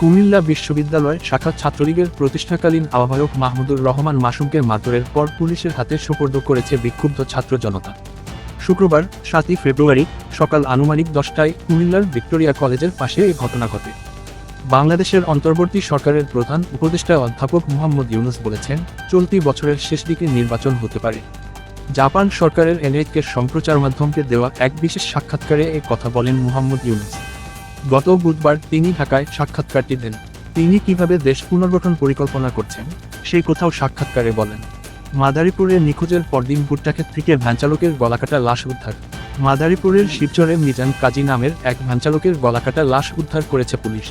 কুমিল্লা বিশ্ববিদ্যালয় শাখা ছাত্রলীগের প্রতিষ্ঠাকালীন আহ্বায়ক মাহমুদুর রহমান মাসুমকে মারধরের পর পুলিশের হাতে সোপর্দ করেছে বিক্ষুব্ধ ছাত্র জনতা। শুক্রবার সাতই ফেব্রুয়ারি সকাল আনুমানিক দশটায় কুমিল্লার ভিক্টোরিয়া কলেজের পাশে এই ঘটনা ঘটে। বাংলাদেশের অন্তর্বর্তী সরকারের প্রধান উপদেষ্টা অধ্যাপক মোহাম্মদ ইউনুস বলেছেন, চলতি বছরের শেষ দিকে নির্বাচন হতে পারে। জাপান সরকারের এনএইচকে সম্প্রচার মাধ্যমকে দেওয়া এক বিশেষ সাক্ষাৎকারে এ কথা বলেন মোহাম্মদ ইউনুস। গত বুধবার তিনি ঢাকায় সাক্ষাৎকারটি দেন। তিনি কীভাবে দেশ পুনর্গঠন পরিকল্পনা করছেন, সেই কোথাও সাক্ষাৎকারে বলেন। মাদারীপুরের নিখোঁজের পরদিন ভুট্টাক্ষেত থেকে ভ্যানচালকের গলাকাটা লাশ উদ্ধার। মাদারীপুরের শিবচরে মিজান কাজী নামের এক ভ্যানচালকের গলাকাটা লাশ উদ্ধার করেছে পুলিশ।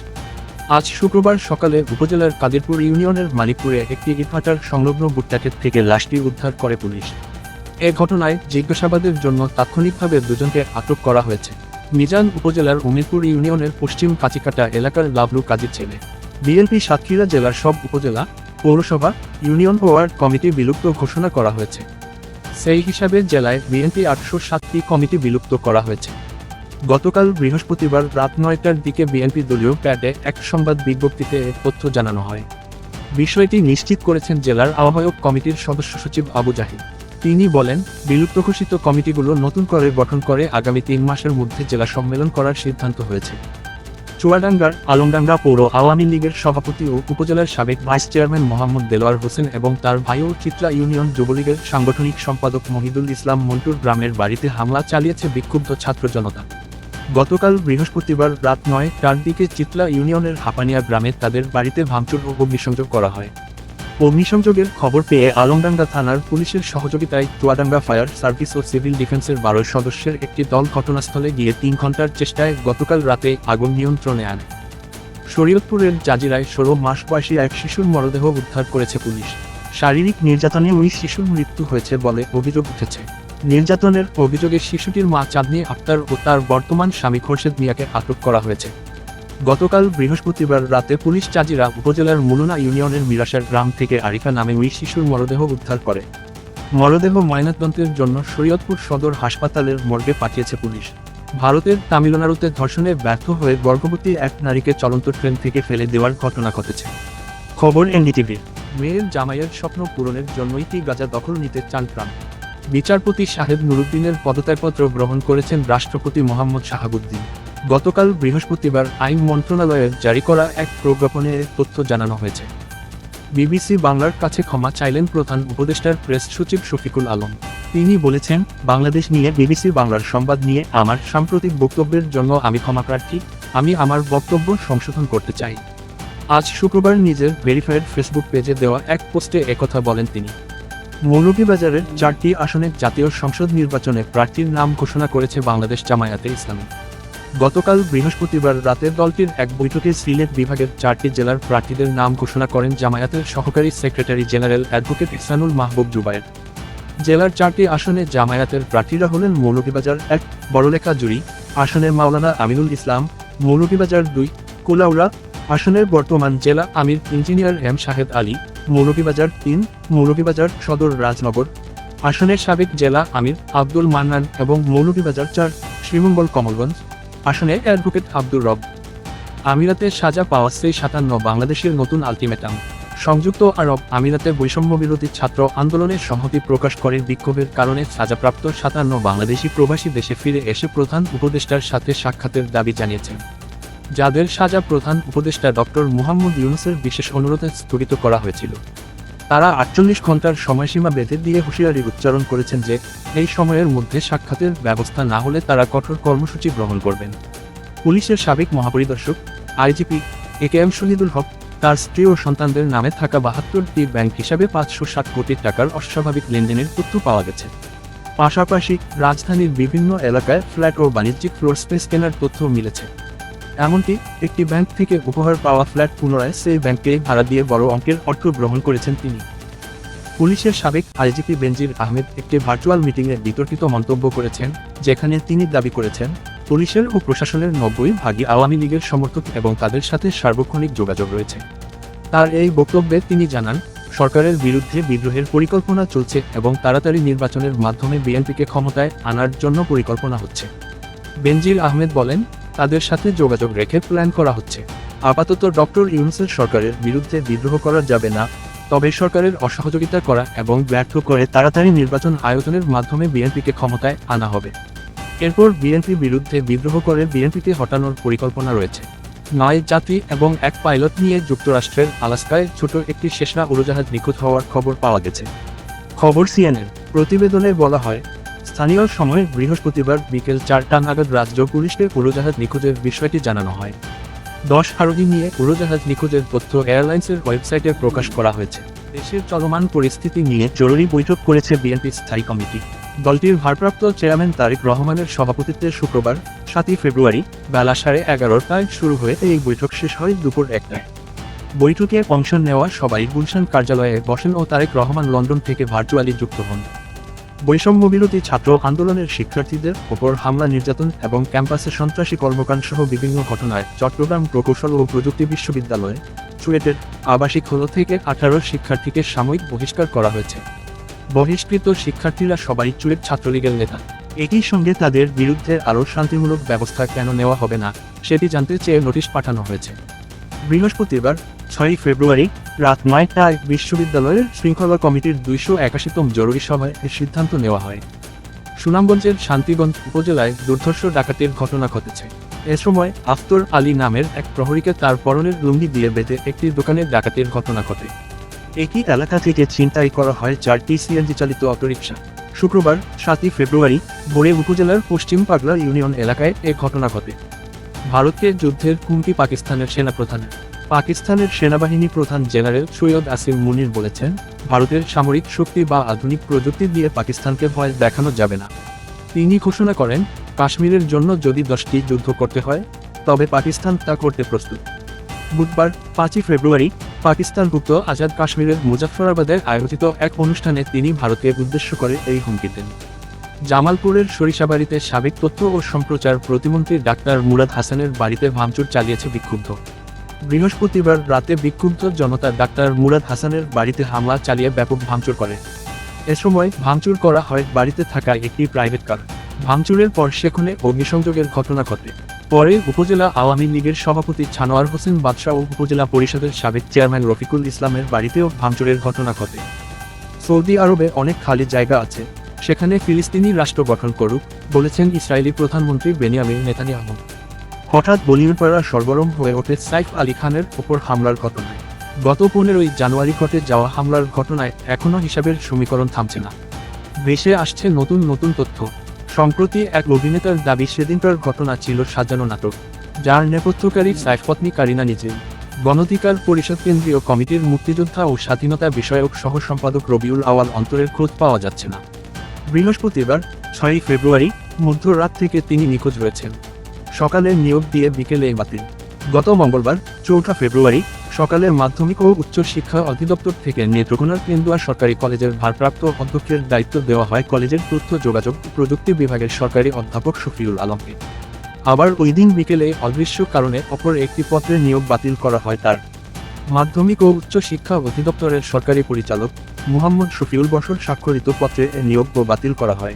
আজ শুক্রবার সকালে উপজেলার কাদিরপুর ইউনিয়নের মানিকপুরে একটি ইটভাটার সংলগ্ন ভুট্টাক্ষেত থেকে লাশটি উদ্ধার করে পুলিশ। এ ঘটনায় জিজ্ঞাসাবাদের জন্য তাৎক্ষণিকভাবে দুজনকে আটক করা হয়েছে। মিজান উপজেলার উমিরপুর ইউনিয়নের পশ্চিম কাচিকাটা এলাকার লাভলু কাজীর ছেলে। বিএনপি সাতক্ষীরা জেলার সব উপজেলা, পৌরসভা, ইউনিয়ন ওয়ার্ড কমিটি বিলুপ্ত ঘোষণা করা হয়েছে। সেই হিসাবে জেলায় বিএনপি আটশো সাতটি কমিটি বিলুপ্ত করা হয়েছে। গতকাল বৃহস্পতিবার রাত নয়টার দিকে বিএনপি দলীয় প্যাডে এক সংবাদ বিজ্ঞপ্তিতে তথ্য জানানো হয়। বিষয়টি নিশ্চিত করেছেন জেলার আহ্বায়ক কমিটির সদস্য সচিব আবু জাহিদ। তিনি বলেন, বিলুপ্ত ঘোষিত কমিটিগুলো নতুন করে গঠন করে আগামী তিন মাসের মধ্যে জেলা সম্মেলন করার সিদ্ধান্ত হয়েছে। চুয়াডাঙ্গার আলমডাঙ্গা পৌর আওয়ামী লীগের সভাপতি ও উপজেলার সাবেক ভাইস চেয়ারম্যান মোহাম্মদ দেলোয়ার হোসেন এবং তার ভাই ও চিত্রা ইউনিয়ন যুবলীগের সাংগঠনিক সম্পাদক মহিদুল ইসলাম মন্টুর গ্রামের বাড়িতে হামলা চালিয়েছে বিক্ষুব্ধ ছাত্র জনতা। গতকাল বৃহস্পতিবার রাত নয় তার দিকে চিতলা ইউনিয়নের হাপানিয়া গ্রামে তাদের বাড়িতে ভাঙচুর ও অগ্নিসংযোগ করা হয়। অগ্নিসংযোগের খবর পেয়ে আলমডাঙ্গা থানার পুলিশের সহযোগিতায় চুয়াডাঙ্গা ফায়ার সার্ভিস ও সিভিল ডিফেন্সের বারো সদস্যের একটি দল ঘটনাস্থলে গিয়ে তিন ঘণ্টার চেষ্টায় গতকাল রাতে আগুন নিয়ন্ত্রণে আনে। শরীয়তপুরের জাজিরায় ষোলো মাস বয়সী এক শিশুর মরদেহ উদ্ধার করেছে পুলিশ। শারীরিক নির্যাতনে ওই শিশুর মৃত্যু হয়েছে বলে অভিযোগ উঠেছে। নির্যাতনের অভিযোগে শিশুটির মা চাঁদনি আক্তার ও তার বর্তমান স্বামী খোরশেদ মিয়াকে আটক করা হয়েছে। গতকাল বৃহস্পতিবার রাতে পুলিশ চাজিরা উপজেলার মুলুনা ইউনিয়নের মিরাসার গ্রাম থেকে আরিফা নামে ওই শিশুর মরদেহ উদ্ধার করে। মরদেহ ময়নাতদন্তের জন্য শরীয়তপুর সদর হাসপাতালের মর্গে পাঠিয়েছে পুলিশ। ভারতের তামিলনাড়ুতে ধর্ষণে ব্যর্থ হয়ে গর্ভবতী এক নারীকে চলন্ত ট্রেন থেকে ফেলে দেওয়ার ঘটনা ঘটেছে। খবর এনডিটিভির মেয়ের জামাইয়ের স্বপ্ন পূরণের জন্যই কি গাজা দখল নিতে চান ট্রাম্প? বিচারপতি সাহেব নুরুদ্দিনের পদত্যাগপত্র গ্রহণ করেছেন রাষ্ট্রপতি মোহাম্মদ শাহাবুদ্দিন। গতকাল বৃহস্পতিবার আইন মন্ত্রণালয়ের জারি করা এক প্রজ্ঞাপনে তথ্য জানানো হয়েছে। বিবিসি বাংলার কাছে ক্ষমা চাইলেন প্রধান উপদেষ্টার প্রেস সচিব শফিকুল আলম। তিনি বলেছেন, বাংলাদেশ নিয়ে, বিবিসি বাংলার সংবাদ নিয়ে আমার সাম্প্রতিক বক্তব্যের জন্য আমি ক্ষমা প্রার্থী। আমি আমার বক্তব্য সংশোধন করতে চাই। আজ শুক্রবার নিজের ভেরিফাইড ফেসবুক পেজে দেওয়া এক পোস্টে একথা বলেন তিনি। মৌলভীবাজারের চারটি আসনে জাতীয় সংসদ নির্বাচনে প্রার্থীর নাম ঘোষণা করেছে বাংলাদেশ জামায়াতে ইসলামী। গতকাল বৃহস্পতিবার রাতে দলটির এক বৈঠকে সিলেট বিভাগের চারটি জেলার প্রার্থীদের নাম ঘোষণা করেন জামায়াতের সহকারী secretary general advocate Ehsanul Mahbub Zubair. জেলার চারটি আসনে জামায়াতের প্রার্থীরা হলেন মৌলভীবাজার এক, বড়লেখা জুড়ি, আসনের মাওলানা আমিনুল ইসলাম, মৌলভীবাজার দুই, কোলাউড়া, আসনের বর্তমান জেলা আমির ইঞ্জিনিয়ার এম শাহেদ আলী, মৌলভীবাজার তিন, মৌলভীবাজার সদর রাজনগর, আসনের সাবেক জেলা আমির আব্দুল মান্নান এবং মৌলভীবাজার চার, শ্রীমঙ্গল কমলগঞ্জ আসনে অ্যাডভোকেট আব্দুর রব। আমিরাতে সাজা পাওয়া সেই সাতান্ন বাংলাদেশের নতুন আলটিমেটাম। সংযুক্ত আরব আমিরাতে বৈষম্য বিরোধী ছাত্র আন্দোলনের সংহতি প্রকাশ করে বিক্ষোভের কারণে সাজাপ্রাপ্ত সাতান্ন বাংলাদেশি প্রবাসী দেশে ফিরে এসে প্রধান উপদেষ্টার সাথে সাক্ষাতের দাবি জানিয়েছেন। যাদের সাজা প্রধান উপদেষ্টা ডক্টর মুহাম্মদ ইউনুসের বিশেষ অনুরোধে স্থগিত করা হয়েছিল। তারা আটচল্লিশ ঘণ্টার সময়সীমা বেঁধে দিয়ে হুঁশিয়ারি উচ্চারণ করেছেন যে, এই সময়ের মধ্যে সাক্ষাতের ব্যবস্থা না হলে তারা কঠোর কর্মসূচি গ্রহণ করবেন। পুলিশের সাবেক মহাপরিদর্শক, IGP A K M Shahidul Haque, তার স্ত্রী ও সন্তানদের নামে থাকা বাহাত্তরটি ব্যাংক হিসাবে পাঁচশো ষাট কোটি টাকার অস্বাভাবিক লেনদেনের তথ্য পাওয়া গেছে। পাশাপাশি রাজধানীর বিভিন্ন এলাকায় ফ্ল্যাট ও বাণিজ্যিক ফ্লোর স্পেস কেনার তথ্য মিলেছে। এমনকি একটি ব্যাংক থেকে উপহার পাওয়া ফ্ল্যাট পুনরায় সেই ব্যাংকে ভাড়া দিয়ে বড় অঙ্কের অর্থ গ্রহণ করেছেন তিনি। পুলিশের সাবেক আইজিপি বেনজির আহমেদ একটি ভার্চুয়াল মিটিংয়ে বিতর্কিত মন্তব্য করেছেন, যেখানে তিনি দাবি করেছেন, পুলিশের ও প্রশাসনের নব্বই ভাগই আওয়ামী লীগের সমর্থক এবং তাদের সাথে সার্বক্ষণিক যোগাযোগ রয়েছে। তার এই বক্তব্যে তিনি জানান, সরকারের বিরুদ্ধে বিদ্রোহের পরিকল্পনা চলছে এবং তাড়াতাড়ি নির্বাচনের মাধ্যমে বিএনপিকে ক্ষমতায় আনার জন্য পরিকল্পনা হচ্ছে। বেনজির আহমেদ বলেন তাদের সাথে যোগাযোগ রেখে প্ল্যান করা হচ্ছে। আপাতত ডক্টর ইউনুসের সরকারের বিরুদ্ধে বিদ্রোহ করা যাবে না, তবে সরকারের অসহযোগিতা করা এবং ব্যর্থ করে তাড়াতাড়ি নির্বাচন আয়োজনের মাধ্যমে বিএনপিকে ক্ষমতায় আনা হবে। এরপর বিএনপি বিরুদ্ধে বিদ্রোহ করে বিএনপিকে হটানোর পরিকল্পনা রয়েছে। নয় যাত্রী এবং এক পাইলট নিয়ে যুক্তরাষ্ট্রের আলাস্কায় ছোট একটি শেষরা উড়োজাহাজ নিখোঁজ হওয়ার খবর পাওয়া গেছে। খবর সিএনএন প্রতিবেদনে বলা হয় স্থানীয় সময় বৃহস্পতিবার বিকেল চারটা নাগাদ রাজ্য পুলিশকে উড়োজাহাজ নিখোঁজের বিষয়টি জানানো হয়। দশ হারোজি নিয়ে উড়োজাহাজ নিখোঁজের তথ্য এয়ারলাইন্সের ওয়েবসাইটে প্রকাশ করা হয়েছে। দেশের চলমান পরিস্থিতি নিয়ে জরুরি বৈঠক করেছে বিএনপি স্থায়ী কমিটি। দলটির ভারপ্রাপ্ত চেয়ারম্যান তারিক রহমানের সভাপতিত্বে শুক্রবার, সাতই ফেব্রুয়ারি, বেলা সাড়ে এগারোটায় শুরু হয়ে এই বৈঠক শেষ হয় দুপুর একটায়। বৈঠকে অংশ নেওয়া সবাই গুলশান কার্যালয়ে বসেন ও তারেক রহমান লন্ডন থেকে ভার্চুয়ালি যুক্ত হন। বৈষম্য বিরোধী ছাত্র আন্দোলনের শিক্ষার্থীদের ওপর হামলা নির্যাতন এবং ক্যাম্পাসে সন্ত্রাসী কর্মকাণ্ড সহ বিভিন্ন ঘটনায় চট্টগ্রাম প্রকৌশল ও প্রযুক্তি বিশ্ববিদ্যালয়ে চুয়েটের আবাসিক হল থেকে আঠারো শিক্ষার্থীকে সাময়িক বহিষ্কার করা হয়েছে। বহিষ্কৃত শিক্ষার্থীরা সবাই চুয়েট ছাত্রলীগের নেতা। একই সঙ্গে তাদের বিরুদ্ধে আরও শান্তিমূলক ব্যবস্থা কেন নেওয়া হবে না, সেটি জানতে চেয়ে নোটিশ পাঠানো হয়েছে। বৃহস্পতিবার, ছয়ই ফেব্রুয়ারি, রাত নয়টায় বিশ্ববিদ্যালয়ের শৃঙ্খলা কমিটির দুইশো একাশিতম জরুরি সভায় এ সিদ্ধান্ত নেওয়া হয়। সুনামগঞ্জের শান্তিগঞ্জ উপজেলায় দুর্ধর্ষ ডাকাতির ঘটনা ঘটেছে। এ সময় আফতর আলী নামের এক প্রহরীকে তার পরনের লুঙ্গি দিয়ে বেঁধে একটি দোকানে ডাকাতির ঘটনা ঘটে। একই এলাকা থেকে ছিনতাই করা হয় চারটি সিএনজি চালিত অটোরিকশা। শুক্রবার, সাতই ফেব্রুয়ারি বোরে উপজেলার পশ্চিম পাগলা ইউনিয়ন এলাকায় এ ঘটনা ঘটে। ভারতকে যুদ্ধের হুমকি পাকিস্তানের সেনাপ্রধানের। পাকিস্তানের সেনাবাহিনী প্রধান জেনারেল সৈয়দ আসিম মুনির বলেছেন, ভারতের সামরিক শক্তি বা আধুনিক প্রযুক্তি দিয়ে পাকিস্তানকে ভয় দেখানো যাবে না। তিনি ঘোষণা করেন, কাশ্মীরের জন্য যদি দশটি যুদ্ধ করতে হয়, তবে পাকিস্তান তা করতে প্রস্তুত। বুধবার পাঁচই ফেব্রুয়ারি পাকিস্তান মুক্ত আজাদ কাশ্মীরের মুজাফফরাবাদে আয়োজিত এক অনুষ্ঠানে তিনি ভারতকে উদ্দেশ্য করে এই হুমকি দেন। জামালপুরের সরিষাবাড়িতে সাবেক তথ্য ও সম্প্রচার প্রতিমন্ত্রী ডাক্তার মুরাদ হাসানের বাড়িতে ভাঙচুর চালিয়েছে বিক্ষুব্ধ। বৃহস্পতিবার রাতে বিক্ষুব্ধ জনতা ডাক্তার মুরাদ হাসানের বাড়িতে হামলা চালিয়ে ব্যাপক ভাঙচুর করে। এ সময় ভাঙচুর করা হয় বাড়িতে থাকা একটি প্রাইভেট কার। ভাঙচুরের পর সেখানে অগ্নিসংযোগের ঘটনা ঘটে। পরে উপজেলা আওয়ামী লীগের সভাপতি ছানোয়ার হোসেন বাদশাহ ও উপজেলা পরিষদের সাবেক চেয়ারম্যান রফিকুল ইসলামের বাড়িতেও ভাঙচুরের ঘটনা ঘটে। সৌদি আরবে অনেক খালি জায়গা আছে। সেখানে ফিলিস্তিনি রাষ্ট্র গঠন করুক, বলেছেন ইসরায়েলি প্রধানমন্ত্রী বেনিয়ামিন নেতানিয়াহু। হঠাৎ বলিউডপাড়া সরগরম হয়ে ওঠে সাইফ আলী খানের ওপর হামলার ঘটনায়। গত পনেরোই জানুয়ারি ঘটে যাওয়া হামলার ঘটনায় এখনও হিসাবের সমীকরণ থামছে না। ভেসে আসছে নতুন নতুন তথ্য। সম্প্রতি এক অভিনেতার দাবি সেদিনকার ঘটনা ছিল সাজানো নাটক, যার নেপথ্যকারী সাইফ পত্নী কারিনা নিজে গণধিকার পরিষদ কেন্দ্রীয় কমিটির মুক্তিযোদ্ধা ও স্বাধীনতা বিষয়ক সহ সম্পাদক রবিউল আওয়াল অন্তরের খোঁজ পাওয়া যাচ্ছে না। বৃহস্পতিবার, ছয়ই ফেব্রুয়ারি, মধ্যরাত থেকে তিনি নিখোঁজ রয়েছেন সকালে নিয়োগ দিয়ে বিকেলে বাতিল। গত মঙ্গলবার, চৌঠা ফেব্রুয়ারি, সকালে মাধ্যমিক ও উচ্চ শিক্ষা অধিদপ্তর থেকে নেত্রকোনার কেন্দুয়া সরকারি কলেজের ভারপ্রাপ্ত অধ্যক্ষের দায়িত্ব দেওয়া হয় কলেজের তথ্য যোগাযোগ প্রযুক্তি বিভাগের সরকারি অধ্যাপক শফিউল আলমকে। আবার ওই দিন বিকেলে অদৃশ্য কারণে অপর একটি পত্রের নিয়োগ বাতিল করা হয় তার। মাধ্যমিক ও উচ্চ শিক্ষা অধিদপ্তরের সরকারি পরিচালক মুহাম্মদ শফিউল বসর স্বাক্ষরিত পত্রে এ নিয়োগ বাতিল করা হয়।